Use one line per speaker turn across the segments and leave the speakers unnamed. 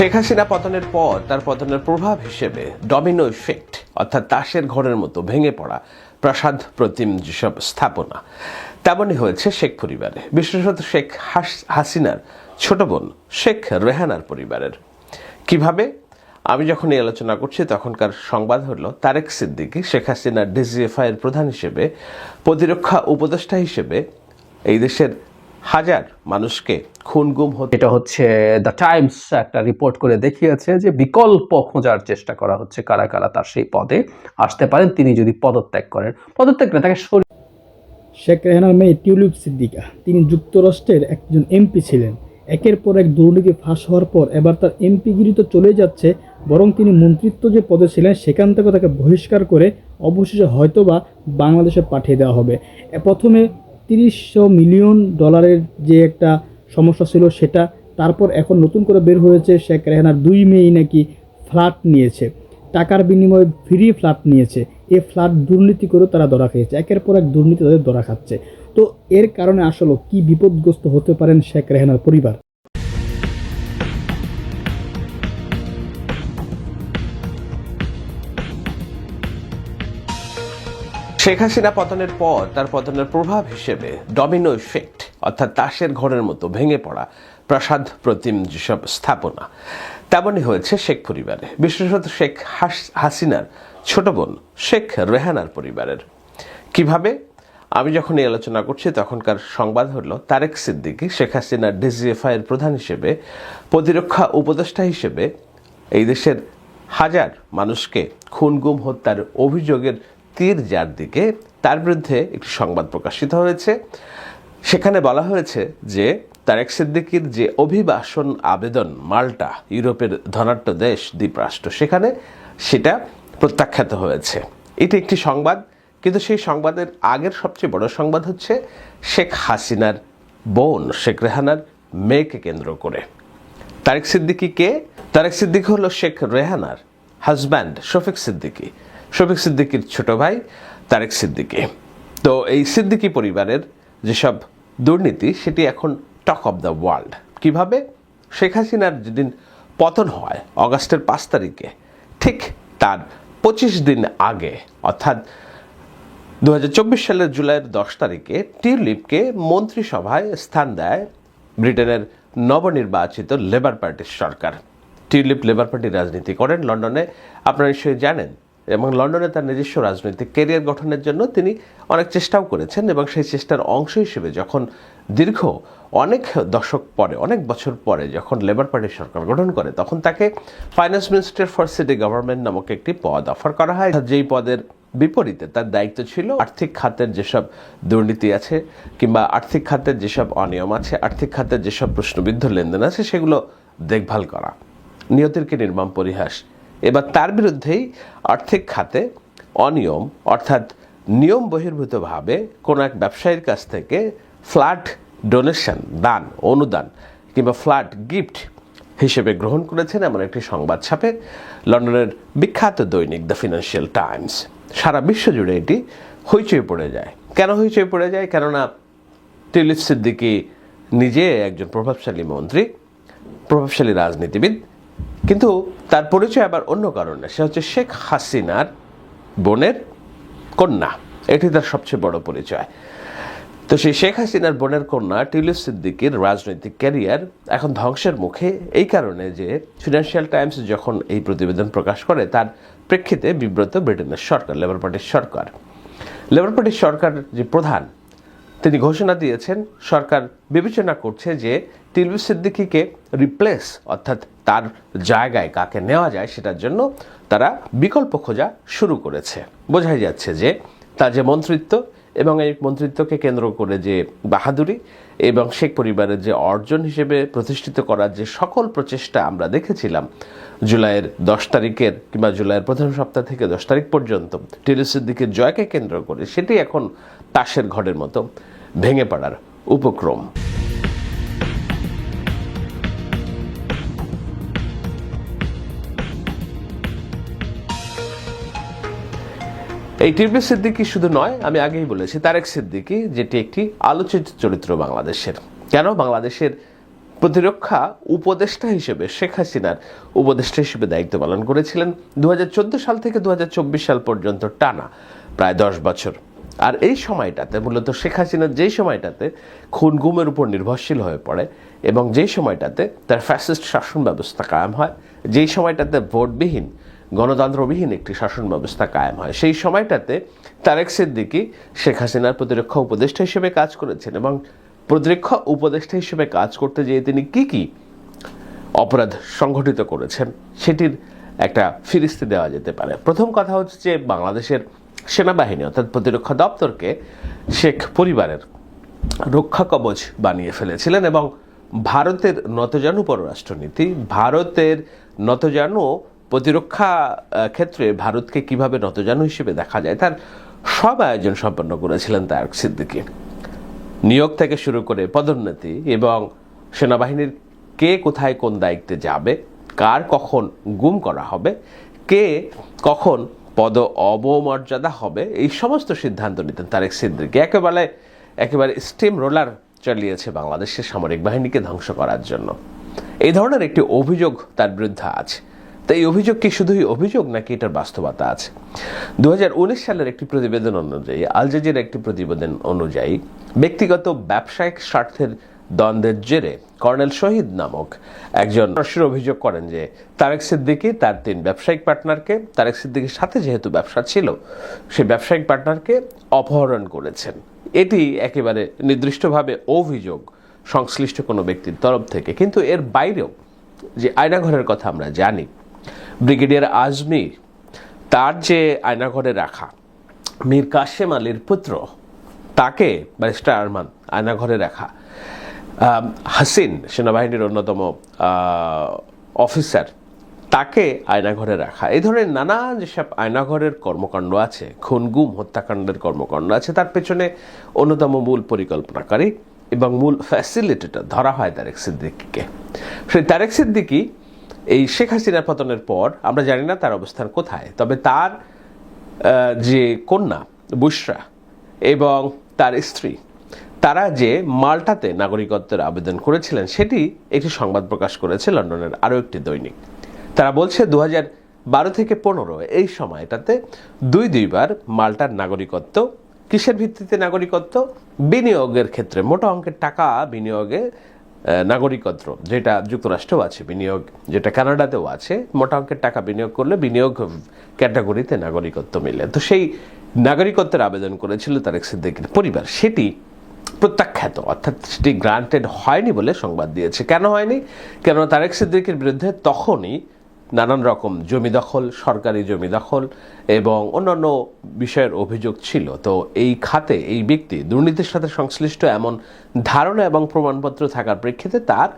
শেখ হাসিনা পতনের পর তার পতনের প্রভাব হিসেবে ডমিনো ইফেক্ট অর্থাৎ তাসের ঘরের মতো ভেঙে পড়া প্রাসাদ প্রতিম যেসব স্থাপনা, তেমনই হয়েছে শেখ পরিবারে। বিশেষত শেখ হাসিনার ছোট বোন শেখ রেহানার পরিবারের। কীভাবে? আমি যখন এই আলোচনা করছি, তখনকার সংবাদ হলো, তারেক সিদ্দিকী শেখ হাসিনার ডিজিএফআই এর প্রধান হিসেবে, প্রতিরক্ষা উপদেষ্টা হিসেবে এই দেশের হাজার মানুষকে খুন গুম হতে
এটা হচ্ছে দ্য টাইমস একটা রিপোর্ট করে দেখিয়েছে যে বিকল্প খোঁজার চেষ্টা করা হচ্ছে কারা কারা তার সেই পদে। আসতে পারেন তিনি যদি পদত্যাগ করেন। পদত্যাগ না তাকে সরিয়ে
শেখ রেহানার মেয়ে টিউলিপ সিদ্দিকা তিনি যুক্তরাষ্ট্রের একজন এমপি ছিলেন। একের পর এক দুর্নীতি ফাঁস হওয়ার পর এবার তার এমপিগিরি তো চলে যাচ্ছে বরং তিনি মন্ত্রিত্ব যে পদে ছিলেন সেখান থেকে তাকে বহিষ্কার করে অবশেষে হয়তোবা বাংলাদেশে পাঠিয়ে দেওয়া হবে। প্রথমে তিরিশশো মিলিয়ন ডলারের যে একটা সমস্যা ছিল সেটা তারপর এখন নতুন করে বের হয়েছে। শেখ রেহানার দুই মেয়েই নাকি ফ্ল্যাট নিয়েছে। টাকার বিনিময়ে ফ্রি ফ্ল্যাট নিয়েছে। এ ফ্ল্যাট দুর্নীতি করে তারা ধরা খেয়েছে। একের পর এক দুর্নীতি তাদের ধরা খাচ্ছে। তো এর কারণে আসলে কি বিপদগ্রস্ত হতে পারেন শেখ রেহানার পরিবার?
শেখ হাসিনা পতনের পর তার পতনের প্রভাব হিসেবে ডমিনো ইফেক্ট অর্থাৎ তাসের ঘরের মতো ভেঙে পড়া প্রাসাদ প্রতিম যেসব স্থাপনা, তেমনই হয়েছে শেখ পরিবারে। বিশেষত শেখ হাস- হাসিনার ছোট বোন শেখ রেহানার পরিবারের। কীভাবে? আমি যখন এই আলোচনা করছি, তখনকার সংবাদ হলো, তারেক সিদ্দিকী শেখ হাসিনার ডিজিএফআই এর প্রধান হিসেবে, প্রতিরক্ষা উপদেষ্টা হিসেবে এই দেশের হাজার মানুষকে খুন গুম হত্যার অভিযোগের তীর যার দিকে তার বিরুদ্ধে একটি সংবাদ প্রকাশিত হয়েছে। সেখানে বলা হয়েছে যে তারেক সিদ্দিকির যে অভিবাসন আবেদন মাল্টা, ইউরোপের ধনাঢ্য দেশ দ্বীপরাষ্ট্র, সেখানে সেটা প্রত্যাখ্যাত হয়েছে। এটি একটি সংবাদ, কিন্তু সেই সংবাদের আগের সবচেয়ে বড় সংবাদ হচ্ছে শেখ হাসিনার বোন, শেখ রেহানার মেয়েকে কেন্দ্র করে। তারেক সিদ্দিকি কে তারেক সিদ্দিকি হলো শেখ রেহানার হাজব্যান্ড শফিক সিদ্দিকি। শফিক সিদ্দিকির ছোট ভাই তারেক সিদ্দিকি। তো এই সিদ্দিকি পরিবারের যেসব দুর্নীতি, সেটি এখন টক অফ দ্য ওয়ার্ল্ড। কীভাবে? শেখ হাসিনার যেদিন পতন হয়, অগাস্টের পাঁচ তারিখে, ঠিক তার পঁচিশ দিন আগে, অর্থাৎ দু হাজার চব্বিশ সালের জুলাইয়ের দশ তারিখে টিউলিপকে মন্ত্রিসভায় স্থান দেয় ব্রিটেনের নবনির্বাচিত লেবার পার্টির সরকার। টিউলিপ লেবার পার্টির রাজনীতি করেন লন্ডনে। আপনারা নিশ্চয়ই জানেন এবং লন্ডনে তার নিজস্ব রাজনৈতিক কেরিয়ার গঠনের জন্য তিনি অনেক চেষ্টাও করেছেন এবং সেই চেষ্টার অংশ হিসেবে যখন দীর্ঘ অনেক দশক পরে, অনেক বছর পরে যখন লেবার পার্টির সরকার গঠন করে, তখন তাকে finance minister for city government নামক একটি পদ অফার করা হয়। যেই পদের বিপরীতে তার দায়িত্ব ছিল আর্থিক খাতের যেসব দুর্নীতি আছে কিংবা আর্থিক খাতের যেসব অনিয়ম আছে, আর্থিক খাতের যেসব প্রশ্নবিদ্ধ লেনদেন আছে, সেগুলো দেখভাল করা। নিয়তিরকে নির্মম পরিহাস এবার তার বিরুদ্ধেই আর্থিক খাতে অনিয়ম, অর্থাৎ নিয়ম বহির্ভূতভাবে কোনো এক ব্যবসায়ীর কাছ থেকে ফ্ল্যাট ডোনেশন, দান, অনুদান কিংবা ফ্ল্যাট গিফট হিসেবে গ্রহণ করেছেন এমন একটি সংবাদ ছাপে লন্ডনের বিখ্যাত দৈনিক দ্য ফিনান্সিয়াল টাইমস। সারা বিশ্ব জুড়ে এটি হইচই পড়ে যায়। কেন হইচই পড়ে যায়? কেননা টিলিপ সিদ্দিকি নিজে একজন প্রভাবশালী মন্ত্রী, প্রভাবশালী রাজনীতিবিদ কিন্তু তার পরিচয় আবার অন্য কারণে। সে হচ্ছে শেখ হাসিনার বোনের কন্যা। এটি তার সবচেয়ে বড় পরিচয়। তো সেই শেখ হাসিনার বোনের কন্যা টিউলিপ সিদ্দিকির রাজনৈতিক ক্যারিয়ার এখন ধ্বংসের মুখে। এই কারণে যে ফিনান্সিয়াল টাইমস যখন এই প্রতিবেদন প্রকাশ করে, তার প্রেক্ষিতে বিব্রত ব্রিটেনের সরকার, লেবার পার্টির সরকার। লেবার পার্টির সরকার যে প্রধান তিনি ঘোষণা দিয়েছেন, সরকার বিবেচনা করছে যে টিলবি সিদ্দিকিকে রিপ্লেস অর্থাৎ তার জায়গায় কাকে নেওয়া যায় সেটার জন্য তারা বিকল্প খোঁজা শুরু করেছে। বোঝাই যাচ্ছে যে তার যে মন্ত্রিত্ব এবং এই মন্ত্রিত্বকে কেন্দ্র করে যে বাহাদুরি এবং শেখ পরিবারের যে অর্জন হিসেবে প্রতিষ্ঠিত করার যে সকল প্রচেষ্টা আমরা দেখেছিলাম, জুলাইয়ের দশ তারিখের কিংবা জুলাইয়ের প্রথম সপ্তাহ থেকে দশ তারিখ পর্যন্ত টিলু সিদ্দিকের জয়কে কেন্দ্র করে সেটি এখন তাসের ঘরের মতো ভেঙে পড়ার উপক্রম। এই টিরবি সিদ্দিকি শুধু নয়, আমি আগেই বলেছি, তারেক সিদ্দিকি যেটি একটি আলোচিত চরিত্র বাংলাদেশের। কেন? বাংলাদেশের প্রতিরক্ষা উপদেষ্টা হিসেবে শেখ হাসিনার উপদেষ্টা হিসেবে দায়িত্ব পালন করেছিলেন। দু হাজার চোদ্দ সাল থেকে দু হাজার চব্বিশ সাল পর্যন্ত টানা প্রায় দশ বছর। আর এই সময়টাতে, মূলত শেখ হাসিনার যেই সময়টাতে খুন গুমের উপর নির্ভরশীল হয়ে পড়ে এবং যেই সময়টাতে তার ফ্যাসিস্ট শাসন ব্যবস্থা কায়েম হয়, যেই সময়টাতে ভোটবিহীন, গণতন্ত্রবিহীন একটি শাসন ব্যবস্থা কায়েম হয়, সেই সময়টাতে তারেক সিদ্দিকি শেখ হাসিনার প্রতিরক্ষা উপদেষ্টা হিসেবে কাজ করেছেন এবং প্রতিরক্ষা উপদেষ্টা হিসেবে কাজ করতে যেয়ে তিনি কি কি অপরাধ সংঘটিত করেছেন, সেটির একটা ফিরিস্তি দেওয়া যেতে পারে। প্রথম কথা হচ্ছে যে বাংলাদেশের সেনাবাহিনী, অর্থাৎ প্রতিরক্ষা দপ্তরকে শেখ পরিবারের রক্ষা কবচ বানিয়ে ফেলেছিলেন এবং ভারতের নতজানু পররাষ্ট্রনীতি, ভারতের নতজানু প্রতিরক্ষা ক্ষেত্রে ভারতকে কীভাবে নতজানু হিসেবে দেখা যায়, তার সব আয়োজন সম্পন্ন করেছিলেন তারক সিদ্দিকী। নিয়োগ থেকে শুরু করে পদোন্নতি এবং সেনাবাহিনীর কে কোথায় কোন দায়িত্বে যাবে, কার কখন গুম করা হবে, কে কখন পদ অবমর্যাদা হবে, এই সমস্ত সিদ্ধান্ত নিতেন তারেক সিদ্দিকি। একেবারে একেবারে স্টিম রোলার চালিয়েছে বাংলাদেশের সামরিক বাহিনীকে ধ্বংস করার জন্য। এই ধরনের একটি অভিযোগ তার বিরুদ্ধে আছে। তো এই অভিযোগ কি শুধুই অভিযোগ নাকি এটার বাস্তবতা আছে? দু হাজার উনিশ সালের একটি প্রতিবেদন অনুযায়ী, আল জাজির একটি প্রতিবেদন অনুযায়ী, ব্যক্তিগত ব্যবসায়িক স্বার্থের দ্বন্দ্বের জেরে কর্নেল শহীদ নামক একজন সরাসরি অভিযোগ করেন যে তারেক সিদ্দিকি তার তিন ব্যবসায়িক পার্টনারকে, তারেক সিদ্দিকির সাথে যেহেতু ব্যবসা ছিল, সেই ব্যবসায়িক পার্টনারকে অপহরণ করেছেন। এটি একেবারে নির্দিষ্টভাবে অভিযোগ সংশ্লিষ্ট কোনো ব্যক্তির তরফ থেকে। কিন্তু এর বাইরেও যে আয়নাঘরের কথা আমরা জানি, ব্রিগেডিয়ার আজমি তার যে আয়নাঘরে রাখা, মীর কাশেম আলীর পুত্র, তাকে ব্যারিস্টার আরমান আয়নাঘরে রাখা হাসিন সেনাবাহিনীর অন্যতম অফিসার তাকে আয়নাঘরে রাখা। এই ধরনের নানা যেসব আয়নাঘরের কর্মকাণ্ড আছে খুন গুম হত্যাকাণ্ডের কর্মকাণ্ড আছে, তার পেছনে অন্যতম মূল পরিকল্পনাকারী এবং মূল ফ্যাসিলিটেটর ধরা হয় তারেক সিদ্দিকিকে। সেই তারেক সিদ্দিকি এই শেখ হাসিনার পতনের পর, আমরা জানি না তার অবস্থান কোথায়, তবে তার যে কন্যা, বুশরা এবং তার স্ত্রী তারা যে মাল্টাতে নাগরিকত্বের আবেদন করেছিলেন, সেটি একটি সংবাদ প্রকাশ করেছে লন্ডনের আরও একটি দৈনিক। তারা বলছে দু বারো থেকে পনেরো, এই সময়টাতে দুই দুইবার মাল্টার নাগরিকত্ব, কিসের ভিত্তিতে নাগরিকত্ব? বিনিয়োগের ক্ষেত্রে। মোটা অঙ্কের টাকা বিনিয়োগে নাগরিকত্ব, যেটা যুক্তরাষ্ট্রেও আছে, বিনিয়োগ, যেটা কানাডাতেও আছে, মোটা অঙ্কের টাকা বিনিয়োগ করলে বিনিয়োগ ক্যাটাগরিতে নাগরিকত্ব মিলে। তো সেই নাগরিকত্বের আবেদন করেছিল তারেক সিদ্দিকের পরিবার। সেটি প্রত্যাখ্যাত, অর্থাৎ সেটি গ্রান্টেড হয়নি বলে সংবাদ দিয়েছে। কেন হয়নি? কেননা তারেক সিদ্দিকের বিরুদ্ধে তখনই নানান রকম জমি দখল, সরকারি জমি দখল এবং অন্যান্য বিষয়ের অভিযোগ ছিল। তো এই খাতে এই ব্যক্তি দুর্নীতির সাথে সংশ্লিষ্ট এমন ধারণা এবং প্রমাণপত্র থাকার প্রেক্ষিতে তার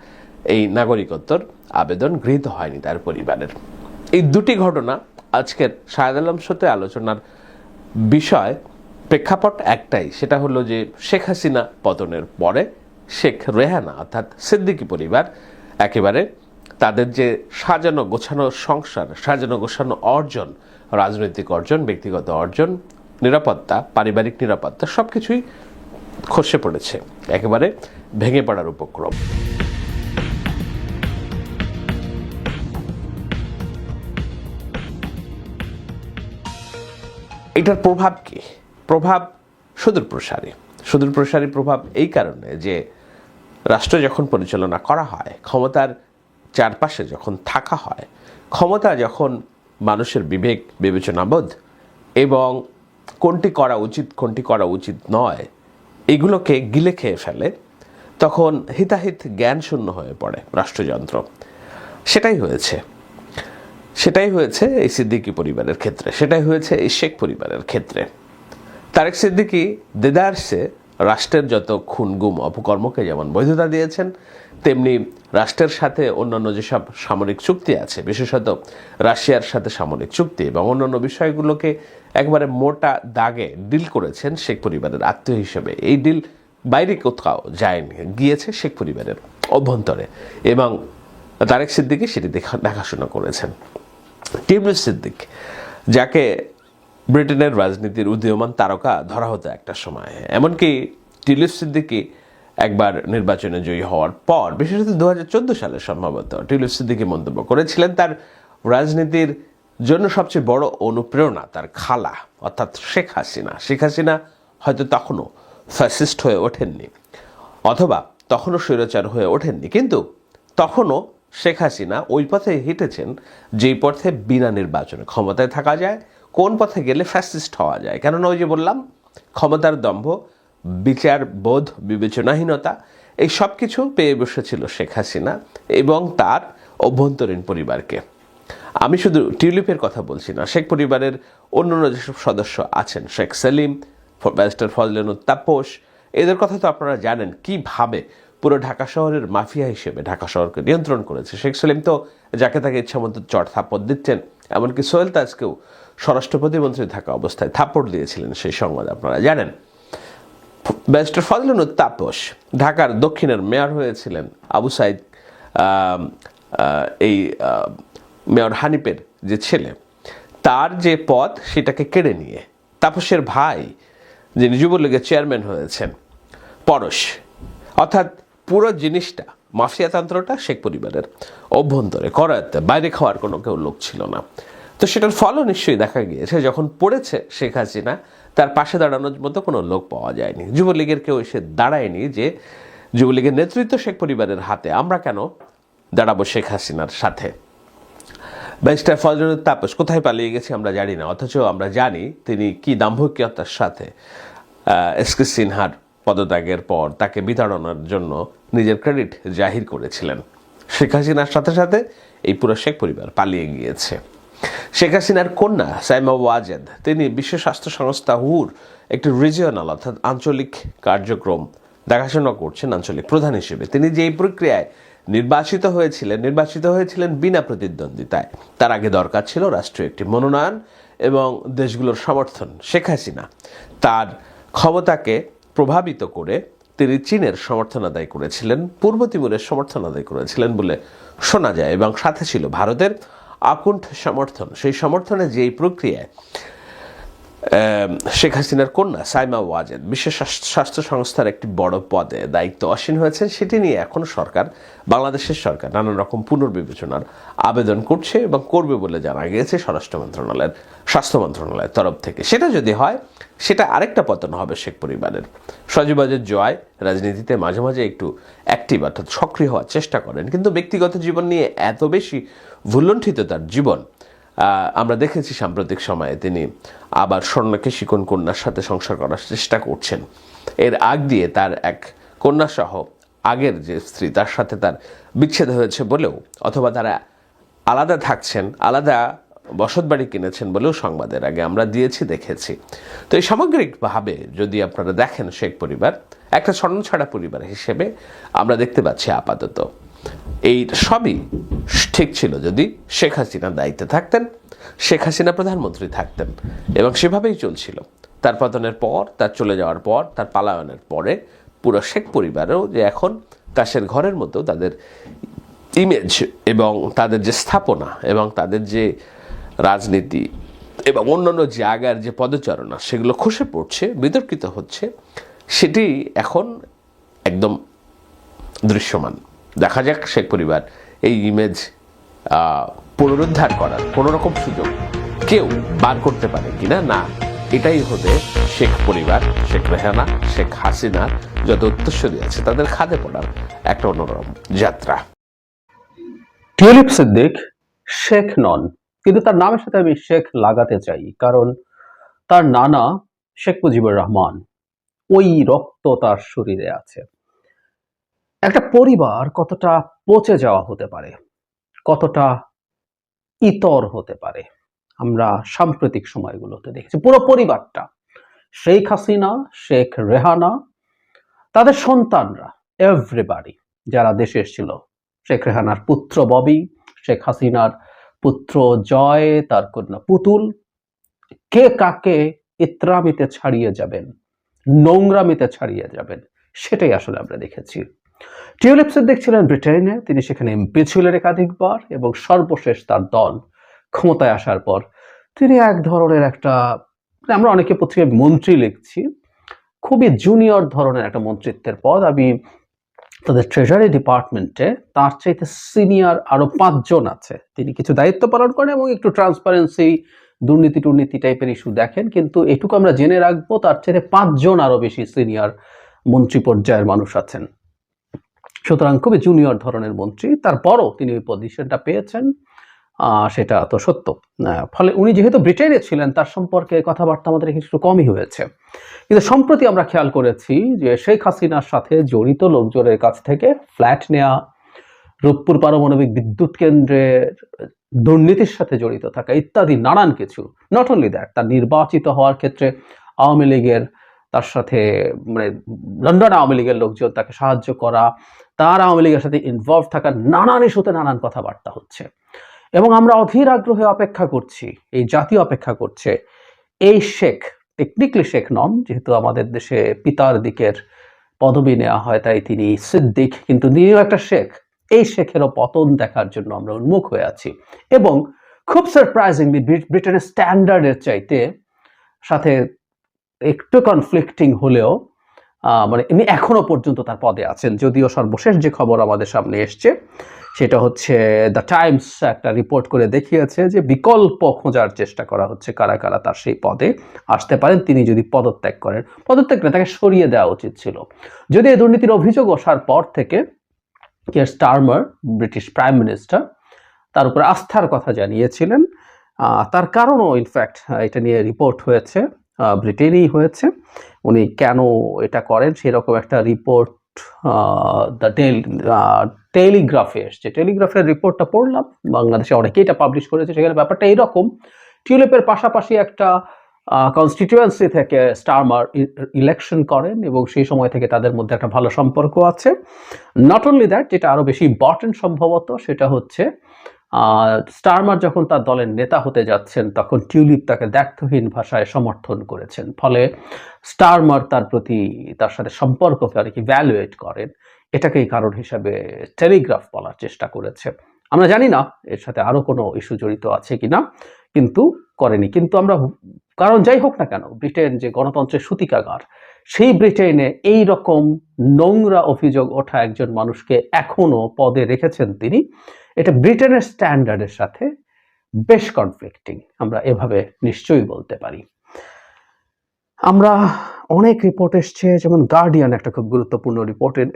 এই নাগরিকত্বর আবেদন গৃহীত হয়নি তার পরিবারের। এই দুটি ঘটনা আজকের শাহেদ আলম সাথে আলোচনার বিষয় প্রেক্ষাপট একটাই, সেটা হলো যে শেখ হাসিনা পতনের পরে শেখ রেহানা, অর্থাৎ সিদ্দিকী পরিবার, একেবারে তাদের যে সাজানো গোছানো সংসার, সাজানো গোছানো অর্জন, রাজনৈতিক অর্জন, ব্যক্তিগত অর্জন, নিরাপত্তা, পারিবারিক নিরাপত্তা সব কিছুই খসে পড়েছে, একেবারে ভেঙে পড়ার উপক্রম। এটার প্রভাব কি? প্রভাব সুদূর প্রসারী সুদূর প্রসারী প্রভাব এই কারণে যে রাষ্ট্র যখন পরিচালনা করা হয়, ক্ষমতার চারপাশে যখন থাকা হয়, ক্ষমতা যখন মানুষের বিবেক, বিবেচনাবোধ এবং কোনটি করা উচিত, কোনটি করা উচিত নয়, এগুলোকে গিলে খেয়ে ফেলে, তখন হিতাহিত জ্ঞান শূন্য হয়ে পড়ে রাষ্ট্রযন্ত্র। সেটাই হয়েছে। সেটাই হয়েছে এই সিদ্দিকি পরিবারের ক্ষেত্রে। সেটাই হয়েছে এই শেখ পরিবারের ক্ষেত্রে। তারেক সিদ্দিকী দেদারসে রাষ্ট্রের যত খুন, গুম, অপকর্মকে যেমন বৈধতা দিয়েছেন, তেমনি রাষ্ট্রের সাথে অন্যান্য যেসব সামরিক চুক্তি আছে, বিশেষত রাশিয়ার সাথে সামরিক চুক্তি এবং অন্যান্য বিষয়গুলোকে একবারে মোটা দাগে ডিল করেছেন শেখ পরিবারের আত্মীয় হিসেবে। এই ডিল বাইরে কোথাও যায়নি, গিয়েছে শেখ পরিবারের অভ্যন্তরে এবং তারেক সিদ্দিকী সেটি দেখা, দেখাশোনা করেছেন। টিমরুজ সিদ্দিক, যাকে ব্রিটেনের রাজনীতির উদীয়মান তারকা ধরা হতো একটা সময়। এমনকি টিলিফ সিদ্দিকি একবার নির্বাচনে জয়ী হওয়ার পর, বিশেষত দু হাজার চোদ্দ সালে সম্ভবত টিউলিপ সিদ্দিকি মন্তব্য করেছিলেন, তার রাজনীতির জন্য সবচেয়ে বড় অনুপ্রেরণা তার খালা, অর্থাৎ শেখ হাসিনা। শেখ হাসিনা হয়তো তখনও ফ্যাসিস্ট হয়ে ওঠেননি, অথবা তখনও স্বৈরাচার হয়ে ওঠেননি, কিন্তু তখনও শেখ হাসিনা ওই পথে হেঁটেছেন, যেই পথে বিনা নির্বাচনে ক্ষমতায় থাকা যায় কোন পথে গেলে ফ্যাসিস্ট হওয়া যায়? কেননা ওই যে বললাম, ক্ষমতার দম্ভ, বিচার বোধ, বিবেচনাহীনতা, এই সব কিছু পেয়ে বসেছিল শেখ হাসিনা এবং তার অভ্যন্তরীণ পরিবারকে। আমি শুধু টিউলিপের কথা বলছি না, শেখ পরিবারের অন্যান্য যেসব সদস্য আছেন, শেখ সেলিম, ব্যারিস্টার ফজলেনুর তাপস এদের কথা তো আপনারা জানেন, কীভাবে পুরো ঢাকা শহরের মাফিয়া হিসেবে ঢাকা শহরকে নিয়ন্ত্রণ করেছে। শেখ সেলিম তো যাকে তাকে ইচ্ছা মতো চট থাপ্পড় দিচ্ছেন, এমনকি সোহেল তাজকেও স্বরাষ্ট্র প্রতিমন্ত্রী থাকা অবস্থায় থাপ্পড় দিয়েছিলেন সেই সংবাদ আপনারা জানেন। ব্যারিস্টার ফজলুল তাপস ঢাকার দক্ষিণের মেয়র হয়েছিলেন। আবু সাইদ এই মেয়র হানিফের যে ছেলে, তার যে পদ সেটাকে কেড়ে নিয়ে তাপসের ভাই, যিনি যুবলীগের চেয়ারম্যান হয়েছেন, পরশ। অর্থাৎ পুরো জিনিসটা, মাফিয়াতন্ত্রটা শেখ পরিবারের অভ্যন্তরে, করাতে, বাইরে খাওয়ার কোনো কেউ লোক ছিল না। তো সেটার ফলও নিশ্চয়ই দেখা গিয়েছে। যখন পড়েছে শেখ হাসিনা, তার পাশে দাঁড়ানোর মতো কোনো লোক পাওয়া যায়নি। যুবলীগের কেউ এসে দাঁড়ায়নি যে যুবলীগের নেতৃত্ব শেখ পরিবারের হাতে। আমরা কেন দাঁড়াবো শেখ হাসিনার সাথে? ব্যারিস্টার ফজলুল তাপস, কোথায় পালিয়ে গেছে আমরা জানি না। অথচ আমরা জানি তিনি কি দাম্ভিকতার সাথে এস কে সিনহার পদত্যাগের পর তাকে বিতাড়নার জন্য নিজের ক্রেডিট জাহির করেছিলেন। শেখ হাসিনার সাথে সাথে এই পুরো শেখ পরিবার পালিয়ে গিয়েছে। শেখ হাসিনার কন্যা সাইমা ওয়াজেদ, তিনি বিশ্ব স্বাস্থ্য সংস্থা হুর, একটি রিজিয়নাল অর্থাৎ আঞ্চলিক কার্যক্রম দেখাশোনা করছেন আঞ্চলিক প্রধান হিসেবে। তিনি যেই প্রক্রিয়ায় নির্বাচিত হয়েছিলেন নির্বাচিত হয়েছিলেন বিনা প্রতিদ্বন্দ্বিতায়। তার আগে দরকার ছিল রাষ্ট্রীয় একটি মনোনয়ন এবং দেশগুলোর সমর্থন শেখ হাসিনা। তার ক্ষমতাকে প্রভাবিত করে তিনি চীনের সমর্থন আদায় করেছিলেন, পূর্ব তিমুরের সমর্থন আদায় করেছিলেন বলে শোনা যায় এবং সাথে ছিল ভারতের আকুণ্ঠ সমর্থন। সেই সমর্থনে যেই প্রক্রিয়ায় শেখ হাসিনার কন্যা সাইমা ওয়াজেদ বিশ্ব স্বাস্থ্য সংস্থার একটি বড় পদে দায়িত্ব অসীন হয়েছেন। সেটি নিয়ে এখন সরকার, বাংলাদেশের সরকার নানান রকম পুনর্বিবেচনার আবেদন করছে এবং করবে বলে জানা গিয়েছে স্বরাষ্ট্র মন্ত্রণালয়ের স্বাস্থ্য মন্ত্রণালয়ের তরফ থেকে। সেটা যদি হয় সেটা আরেকটা পতন হবে শেখ পরিবারের। সজীবাজের জয় রাজনীতিতে মাঝে মাঝে একটু অ্যাক্টিভ অর্থাৎ সক্রিয় হওয়ার চেষ্টা করেন। কিন্তু ব্যক্তিগত জীবন নিয়ে এত বেশি ভুলণ্ঠিত তার জীবন আমরা দেখেছি সাম্প্রতিক সময়ে তিনি আবার স্বর্ণকে শিকন কন্যার সাথে সংসার করার চেষ্টা করছেন। এর আগ দিয়ে তার এক কন্যাসহ আগের যে স্ত্রী, তার সাথে তার বিচ্ছেদ হয়েছে বলেও, অথবা তারা আলাদা থাকছেন, আলাদা বসতবাড়ি কিনেছেন বলেও সংবাদের আগে আমরা দিয়েছি, দেখেছি। তো এই সামগ্রিকভাবে যদি আপনারা দেখেন শেখ পরিবার, একটা স্বর্ণছাড়া পরিবার হিসেবে আমরা দেখতে পাচ্ছি আপাতত। এই সবই ঠিক ছিল যদি শেখ হাসিনা দায়িত্বে থাকতেন, শেখ হাসিনা প্রধানমন্ত্রী থাকতেন এবং সেভাবেই চলছিল। তার পতনের পর, তার চলে যাওয়ার পর, তার পালায়নের পরে পুরো শেখ পরিবারও যে এখন কাশের ঘরের মতো তাদের ইমেজ এবং তাদের যে স্থাপনা এবং তাদের যে রাজনীতি এবং অন্যান্য জায়গার যে পদচারণা সেগুলো খসে পড়ছে, বিতর্কিত হচ্ছে, সেটি এখন একদম দৃশ্যমান। দেখা যাক শেখ পরিবার এই ইমেজ পুনরুদ্ধার করার কোনো রকম সুযোগ কেউ বার করতে পারে কিনা? না, এটাই হবে শেখ পরিবার, শেখ রেহানা, শেখ হাসিনা যত উত্তরসূরি আছে তাদের খাদে পড়ার একটা অন্যরকম যাত্রা।
টিউলিপ সিদ্দিক শেখ নন। কিন্তু তার নামের সাথে আমি শেখ লাগাতে চাই, কারণ তার নানা শেখ মুজিবুর রহমান ওই রক্ত তার শরীরে আছে। একটা পরিবার কতটা পচে যাওয়া হতে পারে, কতটা ইতর হতে পারে, আমরা সাম্প্রতিক সময়গুলোতে দেখেছি। পুরো পরিবারটা, শেখ হাসিনা, শেখ রেহানা, তাদের সন্তানরা এভরিবাডি যারা দেশে এসেছিল, শেখ রেহানার পুত্র ববি, শেখ হাসিনার পুত্র জয়, তার কন্যা পুতুল। কে কাকে ইত্রামিতে ছাড়িয়ে যাবেন, নোংরামিতে ছাড়িয়ে যাবেন, সেটাই আসলে আমরা দেখেছি। টিউলিপসের দেখছিলেন ব্রিটেনে, তিনি সেখানে এমপি ছিলেন একাধিকবার এবং সর্বশেষ তার দল ক্ষমতায় আসার পর তিনি এক ধরনের একটা, আমরা অনেকে পত্রিকায় মন্ত্রী লিখছি, খুবই জুনিয়র ধরনের একটা মন্ত্রিত্বের পদ। আমি তাদের ট্রেজারি ডিপার্টমেন্টে তার চাইতে সিনিয়র আরও পাঁচজন আছে। তিনি কিছু দায়িত্ব পালন করেন এবং একটু ট্রান্সপারেন্সি দুর্নীতি টুর্নীতি টাইপের ইস্যু দেখেন, কিন্তু এটুকু আমরা জেনে রাখব, তার চাইতে পাঁচজন আরও বেশি সিনিয়র মন্ত্রী পর্যায়ের মানুষ আছেন। সুতরাং খুবই জুনিয়র ধরনের মন্ত্রী। তারপরও তিনি ওই পজিশনটা পেয়েছেন। সেটা তো সত্য। ফলে উনি যেহেতু ব্রিটেনে ছিলেন, তার সম্পর্কে কথাবার্তা আমাদের একটু কমই হয়েছে। কিন্তু সম্প্রতি আমরা খেয়াল করেছি যে শেখ হাসিনার সাথে জড়িত লোকজনের কাছ থেকে ফ্ল্যাট নেওয়া রূপপুর পারমাণবিক বিদ্যুৎ কেন্দ্রের দুর্নীতির সাথে জড়িত থাকা ইত্যাদি নানান কিছু নট অনলি দ্যাট তার নির্বাচিত হওয়ার ক্ষেত্রে আওয়ামী লীগের, তার সাথে মানে লন্ডন আওয়ামী লীগের লোকজন তাকে সাহায্য করা, তার আওয়ামী লীগের সাথে ইনভলভ থাকা নানান ইস্যুতে নানান কথাবার্তা হচ্ছে। এবং আমরা অধীর আগ্রহে অপেক্ষা করছি, এই জাতি অপেক্ষা করছে। এই শেখ টেকনিক্যালি শেখ নন, যেহেতু আমাদের দেশে পিতার দিকের পদবি নেওয়া হয়, তাই তিনি সিদ্দিক, কিন্তু তিনিও একটা শেখ। এই শেখেরও পতন দেখার জন্য আমরা উন্মুখ হয়ে আছি। এবং খুব সারপ্রাইজিংলি ব্রিটেনের স্ট্যান্ডার্ডের চাইতে সাথে একটু কনফ্লিক্টিং হলেও মানে এখনও পর্যন্ত তার পদে আছেন, যদিও সর্বশেষ যে খবর আমাদের সামনে এসছে সেটা হচ্ছে দ্য টাইমস একটা রিপোর্ট করে দেখিয়েছে যে বিকল্প খোঁজার চেষ্টা করা হচ্ছে কারা কারা তার সেই পদে। আসতে পারেন, তিনি যদি পদত্যাগ করেন পদত্যাগ না তাকে সরিয়ে দেওয়া উচিত ছিল। যদি এই দুর্নীতির অভিযোগ আসার পর থেকে Keir Starmer, British prime minister, তার উপর আস্থার কথা জানিয়েছিলেন তার কারণও ইনফ্যাক্ট এটা নিয়ে রিপোর্ট হয়েছে ব্রিটেনেই হয়েছে। উনি কেন এটা করেন, সেরকম একটা রিপোর্ট দ্য টেলিগ্রাফে এসছে। টেলিগ্রাফের রিপোর্টটা পড়লাম, বাংলাদেশে অনেকেই এটা পাবলিশ করেছে, সেখানে ব্যাপারটা এইরকম টিউলিপের পাশাপাশি একটা কনস্টিটিউয়েন্সি থেকে স্টারমার ইলেকশন করেন এবং সেই সময় থেকে তাদের মধ্যে একটা ভালো সম্পর্ক আছে। নট অনলি দ্যাট যেটা আরও বেশি ইম্পর্টেন্ট সম্ভবত, সেটা হচ্ছে স্টারমার যখন তার দলের নেতা হতে যাচ্ছেন, তখন টিউলিপ তাকে দ্ব্যর্থহীন ভাষায় সমর্থন করেছেন। ফলে স্টারমার তার প্রতি তার সাথে সম্পর্ককে অনেক ইভ্যালুয়েট করেন। এটাকেই কারণ হিসাবে টেলিগ্রাফ বলার চেষ্টা করেছে। আমরা জানি না এর সাথে আরও কোনো ইস্যু জড়িত আছে কিনা, কিন্তু করেনি। কিন্তু আমরা কারণ যাই হোক না কেন, ব্রিটেন যে গণতন্ত্রের সূতিকাগার, সেই ব্রিটেনে এই রকম নোংরা অভিযোগ ওঠা একজন মানুষকে এখনও পদে রেখেছেন তিনি। এটা ব্রিটেনের স্ট্যান্ডার্ডের সাথে বেশ কনফ্লিক্টিং আমরা এভাবে নিশ্চয়ই বলতে পারি। আমরা অনেক রিপোর্ট এসছে, যেমন গার্ডিয়ান একটা খুব গুরুত্বপূর্ণ রিপোর্টের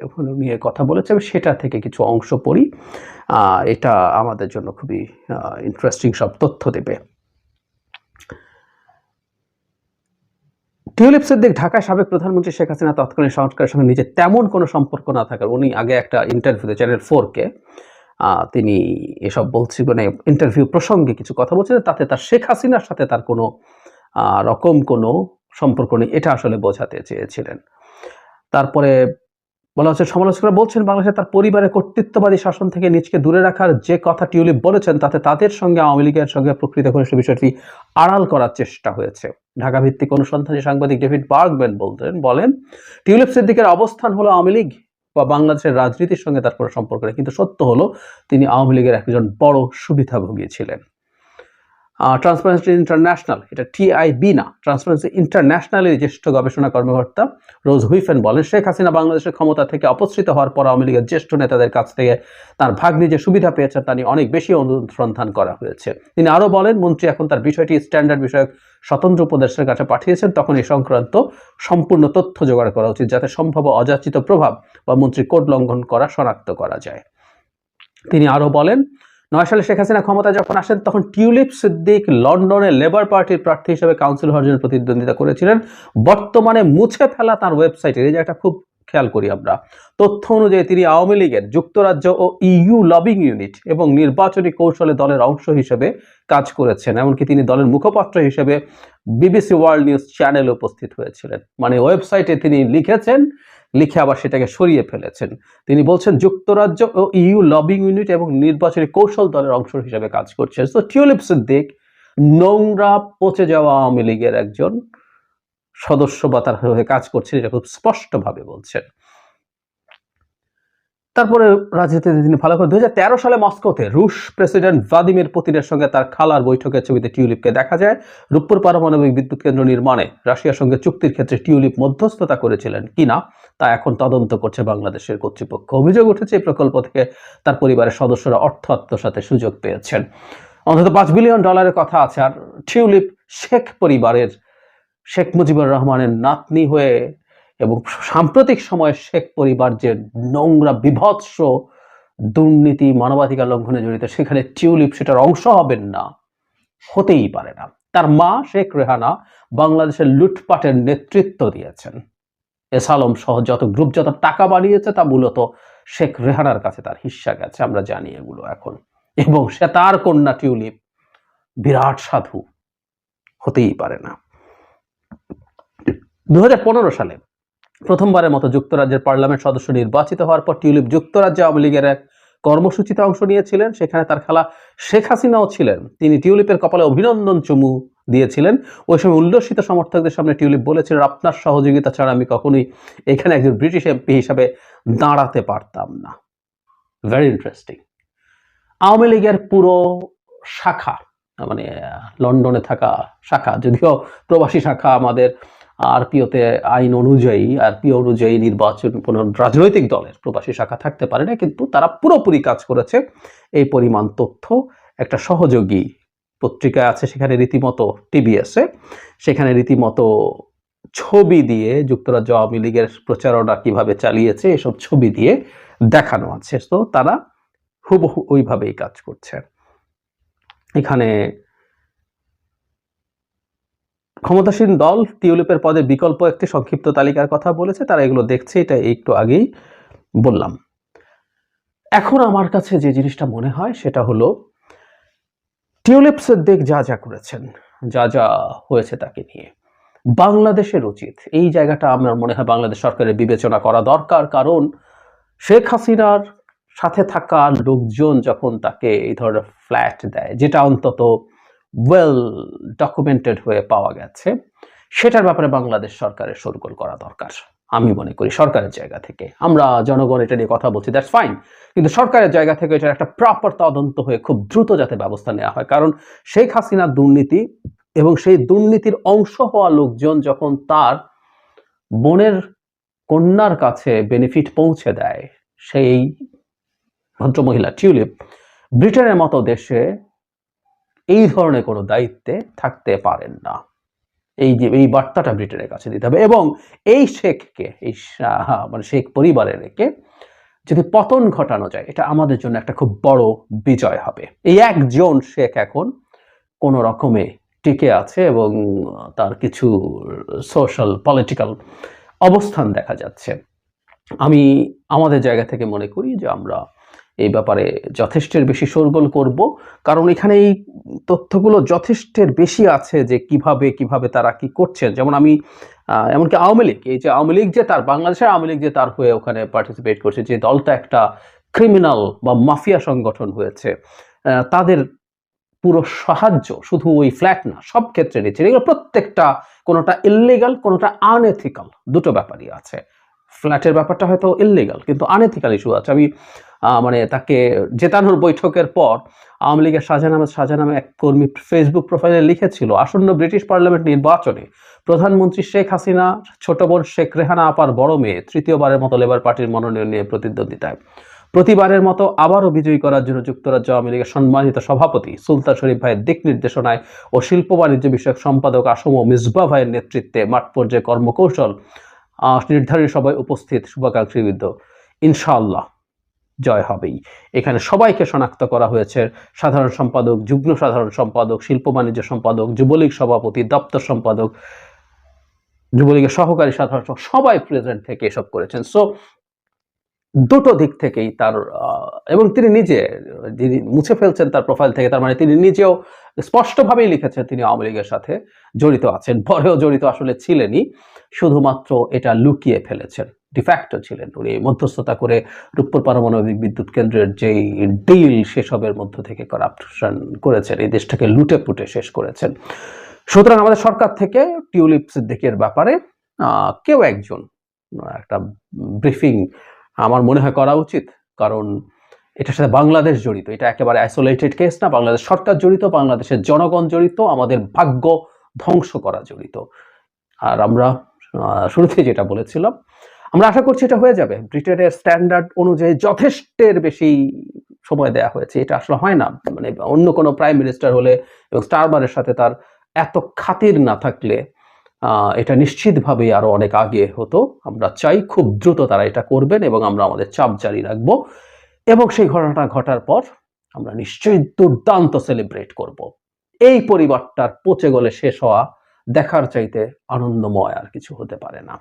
নিয়ে কথা বলেছে, আমি সেটা থেকে কিছু অংশ পড়ি। এটা আমাদের জন্য খুবই ইন্টারেস্টিং সব তথ্য দেবে। টিউলিপ সিদ্দিক ঢাকায় সাবেক প্রধানমন্ত্রী শেখ হাসিনা তৎকালীন সংস্কারের সঙ্গে নিজের তেমন কোনো সম্পর্ক না থাকার, উনি আগে একটা ইন্টারভিউতে চ্যানেল ফোরকে তিনি এসব বলছি মানে ইন্টারভিউ প্রসঙ্গে কিছু কথা বলছিলেন, তাতে তার শেখ হাসিনার সাথে তার কোনো রকম কোনো সম্পর্ক নেই, এটা আসলে বোঝাতে চেয়েছিলেন। তারপরে বলা হচ্ছে, সমালোচকরা বলছেন, বাংলাদেশে তার পরিবারের কর্তৃত্ববাদী শাসন থেকে নিজকে দূরে রাখার যে কথা টিউলিপ বলেছেন, তাতে তাদের সঙ্গে, আওয়ামী লীগের সঙ্গে প্রকৃত ঘনিষ্ঠ বিষয়টি আড়াল করার চেষ্টা হয়েছে। ঢাকা ভিত্তিক অনুসন্ধানী সাংবাদিক ডেভিড বার্গম্যান বলতেন, বলেন, টিউলিপ সিদ্দিকের অবস্থান হলো আওয়ামী লীগ বা বাংলাদেশের রাজনীতির সঙ্গে তার কোনো সম্পর্ক নেই। কিন্তু সত্য হলো, তিনি আওয়ামী লীগের একজন বড় সুবিধাভোগী ছিলেন। ট্রান্সপারেন্সি ইন্টারন্যাশনাল এটা টিআইবি না ট্রান্সপারেন্সি ইন্টারন্যাশনালের জ্যেষ্ঠ গবেষণা কর্মকর্তা রোজ হুইফেন বলেন, শেখ হাসিনা বাংলাদেশের ক্ষমতা থেকে অপসৃত হওয়ার পর আওয়ামী লীগের জ্যেষ্ঠ নেতাদের কাছ থেকে তার ভাগ্নি যে সুবিধা পেয়েছেন তা নিয়ে অনেক বেশি অনুসন্ধান করা হয়েছে। তিনি আরও বলেন, মন্ত্রী এখন তার বিষয়টি স্ট্যান্ডার্ড বিষয়ক স্বতন্ত্র উপদেশের কাছে পাঠিয়েছেন, তখন এই সংক্রান্ত সম্পূর্ণ তথ্য জোগাড় করা উচিত যাতে সম্ভব অযাচিত প্রভাব বা মন্ত্রী কোড লঙ্ঘন করা শনাক্ত করা যায়। তিনি আরও বলেন নয় সালে শেখ হাসিনা ক্ষমতা যখন আসেন, তখন টিউলিপ সিদ্দিক লন্ডনে লেবার পার্টির প্রার্থী হিসেবে কাউন্সিল হওয়ার জন্য প্রতিদ্বন্দ্বিতা করেছিলেন। বর্তমানে মুছে ফেলা তার ওয়েবসাইটে। এই জায়গাটা খুব খেয়াল করি আমরা। তথ্য অনুযায়ী তিনি আওয়ামী লীগের যুক্তরাজ্য ও ইইউ লবিং ইউনিট এবং নির্বাচনী কৌশলে দলের অংশ হিসেবে কাজ করেছেন। এমনকি তিনি দলের মুখপাত্র হিসেবে বিবিসি ওয়ার্ল্ড নিউজ চ্যানেলে উপস্থিত হয়েছিলেন। মানে ওয়েবসাইটে তিনি লিখেছেন লিখে আবার সেটাকে সরিয়ে ফেলেছেন। তিনি বলছেন, যুক্তরাজ্য ও ইউ লবিং ইউনিট এবং নির্বাচনী কৌশল দলের অংশ হিসেবে কাজ করছেন। তো টিউলিপ সিদ্দিক নোংরা পচে যাওয়া আওয়ামী লীগের একজন সদস্য বা তার হয়ে কাজ করছেন, এটা খুব স্পষ্টভাবে বলছেন। তারপরে রাজনীতিতে তিনি ভালো করে, দুই হাজার তেরো সালে মস্কোতে রুশ প্রেসিডেন্ট ভ্লাদিমির পুতিনের সঙ্গে তার খালার বৈঠকের ছবিতে টিউলিপকে দেখা যায়। রূপপুর পারমাণবিক বিদ্যুৎ কেন্দ্র নির্মাণে রাশিয়ার সঙ্গে চুক্তির ক্ষেত্রে টিউলিপ মধ্যস্থতা করেছিলেন কিনা? তা এখন তদন্ত করছে বাংলাদেশের কর্তৃপক্ষ। অভিযোগ উঠেছে, এই প্রকল্প থেকে তার পরিবারের সদস্যরা অর্থ আত্মসাতে সুযোগ পেয়েছেন। অন্তত পাঁচ বিলিয়ন ডলারের কথা আছে, আর টিউলিপ শেখ পরিবারের শেখ মুজিবুর রহমানের নাতনি হয়ে এবং সাম্প্রতিক সময়ে শেখ পরিবার যে নোংরা, বিভৎস দুর্নীতি, মানবাধিকার লঙ্ঘনে জড়িত, সেখানে টিউলিপ সেটার অংশ হবেন না, হতেই পারে না। তার মা শেখ রেহানা বাংলাদেশের লুটপাটের নেতৃত্ব দিয়েছেন। এস আলম সহ যত গ্রুপ যত টাকা বানিয়েছে তা মূলত শেখ রেহানার কাছে তার হিস্সা গেছে। আমরা জানি এগুলো এখন। এবং সে তার কন্যা টিউলিপ বিরাট সাধু হতেই পারে না। দু হাজার পনেরো সালে প্রথমবারের মতো যুক্তরাজ্যের পার্লামেন্ট সদস্য নির্বাচিত হওয়ার পর টিউলিপ যুক্তরাজ্য আওয়ামী লীগের এক কর্মসূচিতে অংশ নিয়েছিলেন। সেখানে তার খালা শেখ হাসিনাও ছিলেন। তিনি টিউলিপের কপালে অভিনন্দন চুমু দিয়েছিলেন। ওই সময় উল্লসিত সমর্থকদের সামনে টিউলিপ বলেছিলেন, আপনার সহযোগিতা ছাড়া আমি কখনোই এখানে একজন ব্রিটিশ এমপি হিসাবে দাঁড়াতে পারতাম না। ভেরি ইন্টারেস্টিং আওয়ামী লীগের পুরো শাখা মানে লন্ডনে থাকা শাখা, যদিও প্রবাসী শাখা আমাদের আরপিওতে আইন অনুযায়ী, আরপিও অনুযায়ী নির্বাচন কোনো রাজনৈতিক দলের প্রবাসী শাখা থাকতে পারে না, কিন্তু তারা পুরোপুরি কাজ করেছে। এই পরিমাণ তথ্য একটা সহযোগী পত্রিকায় আছে, সেখানে রীতিমতো টিবিএসে সেখানে রীতিমতো ছবি দিয়ে যুক্তরাজ্য আওয়ামী লীগের প্রচারণা কীভাবে চালিয়েছে, এসব ছবি দিয়ে দেখানো আছে। তো তারা হুবহু ওইভাবেই কাজ করছে। এখানে ক্ষমতাসীন দল টিউলিপের পদে বিকল্প একটি সংক্ষিপ্ত তালিকার কথা বলেছে, তারা এগুলো দেখছে, এটা একটু আগেই বললাম। এখন আমার কাছে যে জিনিসটা মনে হয়, সেটা হলো টিউলিপ দিক যা যা করেছেন, যা যা হয়েছে তাকে নিয়ে। বাংলাদেশের উচিত। এই জায়গাটা আমার মনে হয় বাংলাদেশ সরকারের বিবেচনা করা দরকার, কারণ শেখ হাসিনার সাথে থাকা লোকজন যখন তাকে এই ধরনের ফ্ল্যাট দেয়, যেটা অন্তত ওয়েল ডকুমেন্টেড হয়ে পাওয়া গেছে, সেটার ব্যাপারে বাংলাদেশ সরকারের সরগোল করা দরকার। আমি মনে করি সরকারের জায়গা থেকে। আমরা জনগণ এটা নিয়ে কথা বলছি দ্যাটস ফাইন কিন্তু সরকারের জায়গা থেকে এটার একটা প্রপার তদন্ত হয়ে খুব দ্রুত যাতে ব্যবস্থা নেওয়া হয়। কারণ শেখ হাসিনার দুর্নীতি এবং সেই দুর্নীতির অংশ হওয়া লোকজন যখন তার বোনের কন্যার কাছে বেনিফিট পৌঁছে দেয়, সেই ভদ্রমহিলা টিউলিপ ব্রিটেনের মতো দেশে এই ধরনের কোনো দায়িত্বে থাকতে পারেন না। এই যে, এই বার্তাটা ব্রিটেনের কাছে দিতে হবে। এবং এই শেখকে, এই মানে শেখ পরিবারের রেখে যদি পতন ঘটানো যায়, এটা আমাদের জন্য একটা খুব বড় বিজয় হবে। এই একজন শেখ এখন কোনো রকমে টিকে আছে এবং তার কিছু সোশ্যাল পলিটিক্যাল অবস্থান দেখা যাচ্ছে। আমি আমাদের জায়গা থেকে মনে করি যে আমরা এই ব্যাপারে যথেষ্টের বেশি শোরগোল করব। কারণ এখানে এই তথ্যগুলো যথেষ্টের বেশি আছে যে কীভাবে কীভাবে তারা কি করছেন। যেমন আমি এমনকি আওয়ামী লীগ, এই যে আওয়ামী লীগ যে তার, বাংলাদেশের আওয়ামী লীগ যে তার হয়ে ওখানে পার্টিসিপেট করছে, যে দলটা একটা ক্রিমিনাল বা মাফিয়া সংগঠন হয়েছে তাদের পুরো সাহায্য শুধু ওই ফ্ল্যাট না, সব ক্ষেত্রে নিচ্ছে। এগুলো প্রত্যেকটা কোনোটা ইললিগাল কোনোটা আনএথিক্যাল দুটো ব্যাপারই আছে। ফ্ল্যাটের ব্যাপারটা হয়তো ইললিগাল কিন্তু আনএথিক্যাল ইস্যু আছে। আমি মানে তাকে জেতানোর বৈঠকের পর আওয়ামী লীগের শাহজাহান আহমেদ শাহজাহান নামে এক কর্মী ফেসবুক প্রোফাইলে লিখেছিল আসন্ন ব্রিটিশ পার্লামেন্ট নির্বাচনে প্রধানমন্ত্রী শেখ হাসিনা ছোট বোন শেখ রেহানা আপার বড় মেয়ে তৃতীয়বারের মতো লেবার পার্টির মনোনয়ন নিয়ে প্রতিদ্বন্দ্বিতায়। প্রতিবারের মতো আবারও বিজয়ী করার জন্য যুক্তরাজ্য আওয়ামী লীগের সম্মানিত সভাপতি সুলতান শরীফ ভাইয়ের দিক নির্দেশনায় ও শিল্প বাণিজ্য বিষয়ক সম্পাদক আসম ও মিসবা ভাইয়ের নেতৃত্বে মাঠ পর্যায়ে কর্মকৌশল আহ, নির্ধারিত সবাই উপস্থিত শুভাকাঙ্ক্ষীবৃন্দ ইনশাআল্লাহ। জয় হবেই। এখানে সবাইকে শনাক্ত করা হয়েছে সাধারণ সম্পাদক, যুগ্ম সাধারণ সম্পাদক, শিল্প বাণিজ্য সম্পাদক, যুবলীগ সভাপতি, দপ্তর সম্পাদক, যুবলীগের সহকারী সাধারণ সবাই প্রেজেন্ট থেকে এসব করেছেন। সো দুটো দিক থেকেই তার এবং তিনি নিজে, যিনি মুছে ফেলছেন তার প্রোফাইল থেকে, তার মানে তিনি নিজেও স্পষ্টভাবেই লিখেছেন তিনি আওয়ামী লীগের সাথে জড়িত আছেন। পরেও জড়িত আসলে ছিলেনই, শুধুমাত্র এটা লুকিয়ে ফেলেছেন। ডিফ্যাক্টো ছিলেন। উনি মধ্যস্থতা করে রূপপুর পারমাণবিক বিদ্যুৎ কেন্দ্রের যেই ডিল সেসবের মধ্য থেকে করাপশন করেছেন, এই দেশটাকে লুটে পুটে শেষ করেছেন। সুতরাং আমাদের সরকার থেকে টিউলিপ সিদ্দিকের ব্যাপারে কেউ একজন একটা ব্রিফিং আমার মনে হয় করা উচিত। কারণ এটার সাথে বাংলাদেশ জড়িত, এটা একেবারে আইসোলেটেড কেস না, বাংলাদেশ সরকার জড়িত, বাংলাদেশের জনগণ জড়িত, আমাদের ভাগ্য ধ্বংস করা জড়িত। আর আমরা শুরুতে যেটা বলেছিলাম আমরা আশা করছি এটা হয়ে যাবে। ব্রিটেনের স্ট্যান্ডার্ড অনুযায়ী যথেষ্টের বেশি সময় দেয়া হয়েছে। এটা আসলে হয় না। মানে অন্য কোনো প্রাইম মিনিস্টার হলে এবং স্টারমারের সাথে তার এত খাতির না থাকলে এটা নিশ্চিতভাবেই আরও অনেক আগে হতো। আমরা চাই খুব দ্রুত তারা এটা করবেন এবং আমরা আমাদের চাপ জারি রাখব এবং সেই ঘটনাটা ঘটার পর আমরা নিশ্চয়ই দুর্দান্ত সেলিব্রেট করব। এই পরিবারটার পচে গলে শেষ হওয়া দেখার চাইতে আনন্দময় আর কিছু হতে পারে না।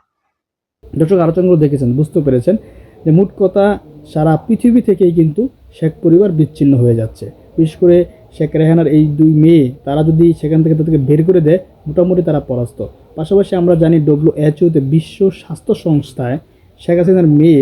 দর্শক আলোচনাগুলো দেখেছেন, বুঝতে পেরেছেন যে মোট কথা সারা পৃথিবী থেকেই কিন্তু শেখ পরিবার বিচ্ছিন্ন হয়ে যাচ্ছে। বিশেষ করে শেখ রেহানার এই দুই মেয়ে, তারা যদি সেখান থেকে তাদেরকে বের করে দেয়, মোটামুটি তারা পরাস্ত। পাশাপাশি আমরা জানি ডব্লিউ এইচওতে বিশ্ব স্বাস্থ্য সংস্থায় শেখ হাসিনার মেয়ে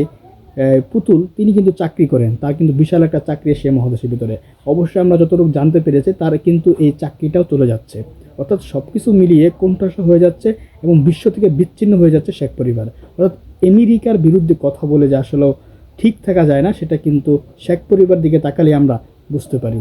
পুতুল, তিনি কিন্তু চাকরি করেন। তার কিন্তু বিশাল একটা চাকরি সে মহাদেশের ভিতরে। অবশ্যই আমরা যতটুকু জানতে পেরেছি, তার কিন্তু এই চাকরিটাও চলে যাচ্ছে। অর্থাৎ সব কিছু মিলিয়ে কোণঠাসা হয়ে যাচ্ছে এবং বিশ্ব থেকে বিচ্ছিন্ন হয়ে যাচ্ছে শেখ পরিবার। অর্থাৎ আমেরিকার বিরুদ্ধে কথা বলে যে আসলে ঠিক থাকা যায় না, সেটা কিন্তু শেখ পরিবার দিকে তাকালে আমরা বুঝতে পারি।